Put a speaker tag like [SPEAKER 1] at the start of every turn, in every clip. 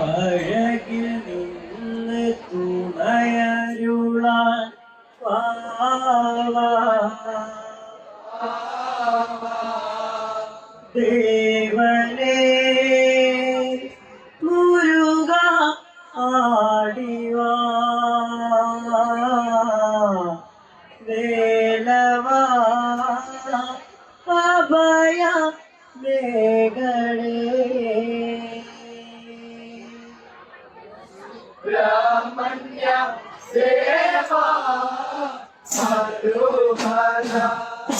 [SPEAKER 1] Oh, yeah.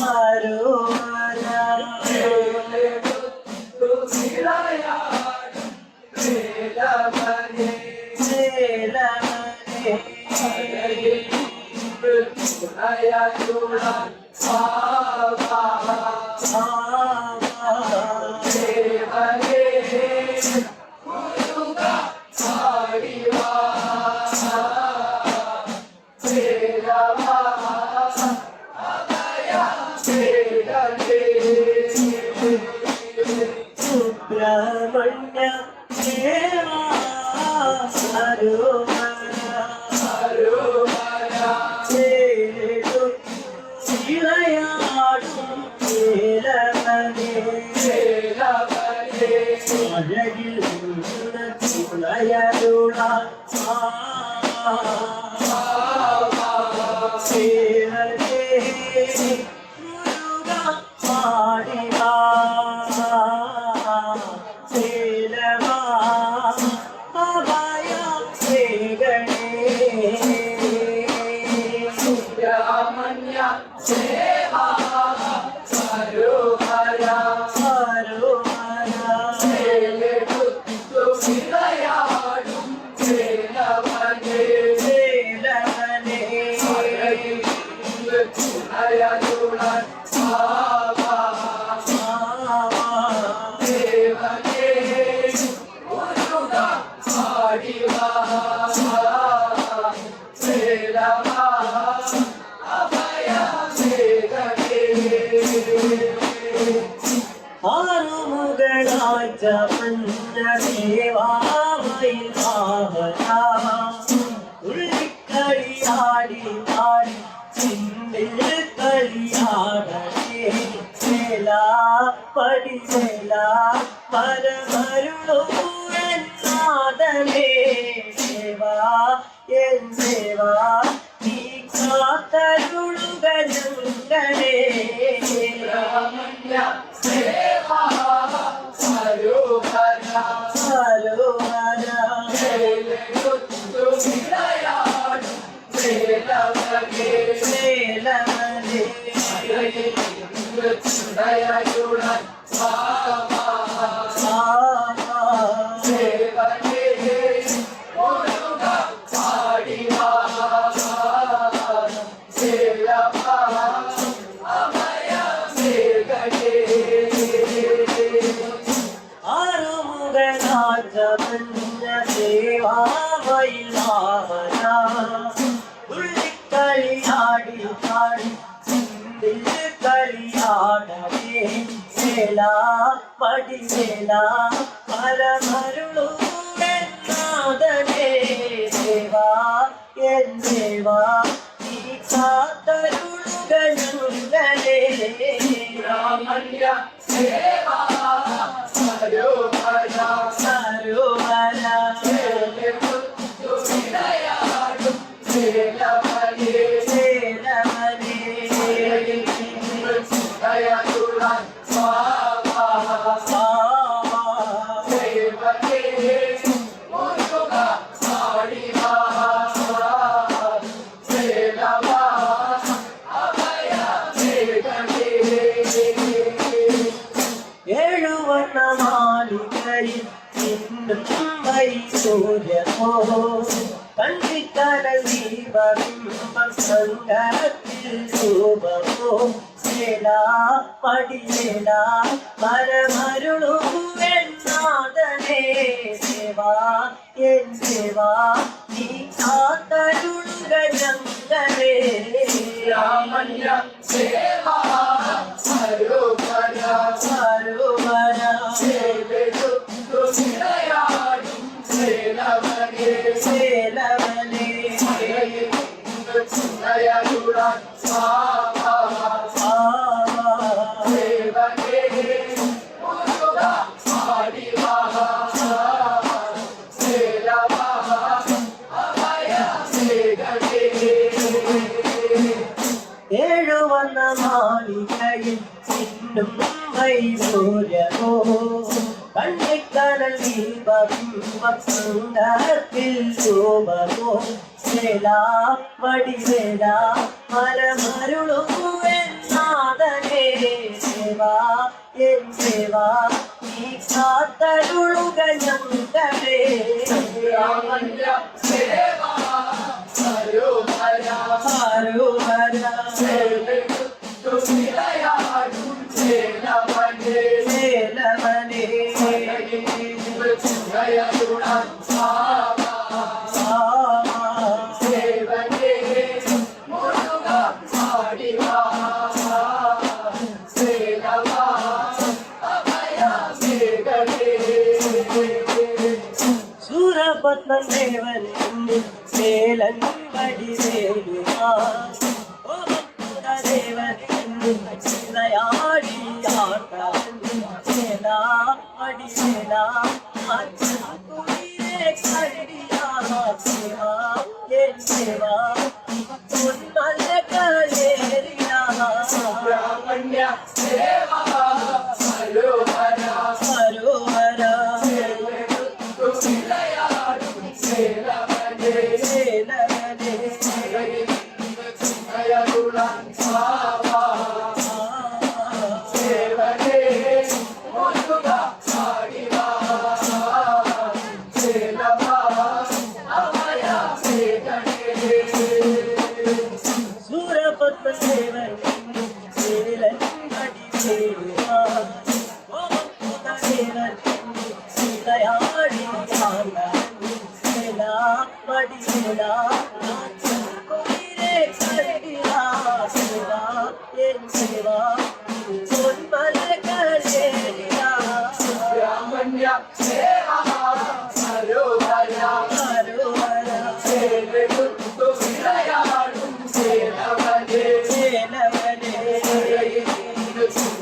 [SPEAKER 1] মারো মারা।
[SPEAKER 2] আয়া তোরা সাবা
[SPEAKER 1] সাবা রে
[SPEAKER 2] বরে
[SPEAKER 1] I do. ഉള്ളിക്കളിയാടി ആടി ചിന്തിൽ കളിയാടേ വേല പടിവേല പരമരുളൂ എന്നാദമേ ദേവാ എൻ ദേവാ നീ കാത്തരുളുക ഞങ്ങളേ. ബ്രഹ്മണ്യ
[SPEAKER 2] സേവാ ഹരോഹര ഹരോഹര
[SPEAKER 1] തുസിലയാടും വേലവനേ വേലവനേ തുണയായുളാൻ സാവാ ദേവനേ മുരുക ആടിവാ വേലവാ അഭയ വേഗനേ ആറുമുഖനാചമഞ്ഞ ദേവാമയിലാവന ഉള്ളിക്കളിയാടി പാടി ചിന്തിൽ കളിയാടവേ വേല പടിവേല പരമരുളൂ എന്നാദനേ ദേവാ എൻ ദേവാ നീ കാത്തരുളുക ഞങ്ങളേ
[SPEAKER 2] ബ്രഹ്മണ്യ
[SPEAKER 1] கண்டி கனல் தீபம் சங்கரத்தில் சோபமோ പടിയേടാ പടിയേടാ മരമരുളു എന്നാഥനേ ദേവാ എൻ സേവാ നീ കാത്തരുളുക ഞങ്ങളേ. രാമയ്യ
[SPEAKER 2] ദേവാ സരോവര
[SPEAKER 1] സരോവര ചിന്നും വൈദൂര്യമോ കണ്ണിക്കടൽ ദീപത്തിൽ ശോഭമോ ശേലാ മടിവേലാ മലമരുളുവെന്നാഥനേ ശിവാ എൻ ശിവാ നീ കാത്തരുളുക ഞങ്ങളേ அப்பன் தேவன் மேலன் வடிவேலுமா தேவன் சிலையாடி ஆட்டான் சேலா அடிவேலா அச்சா துயிரே கடியா சிவா என் சிவா?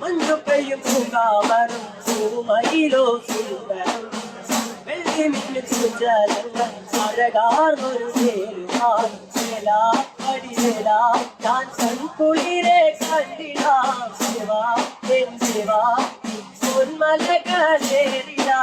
[SPEAKER 1] மஞ்சு பெய்யும் பூங்காமரும் பூமயிலோ சுந்தரம். வெள்ளி மீன் சுஜலங்கள் அழகார் ஒரு சேருவார். சேலா படிசேலா நான் சன் குளிரே கண்டிலா சிவா என் சிவா பொன்மலகளேறினா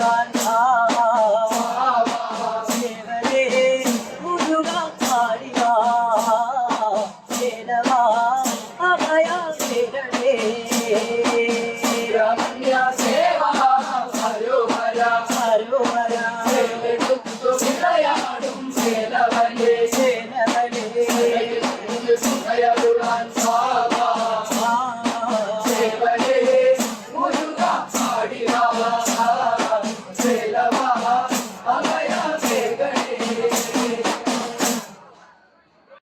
[SPEAKER 1] God.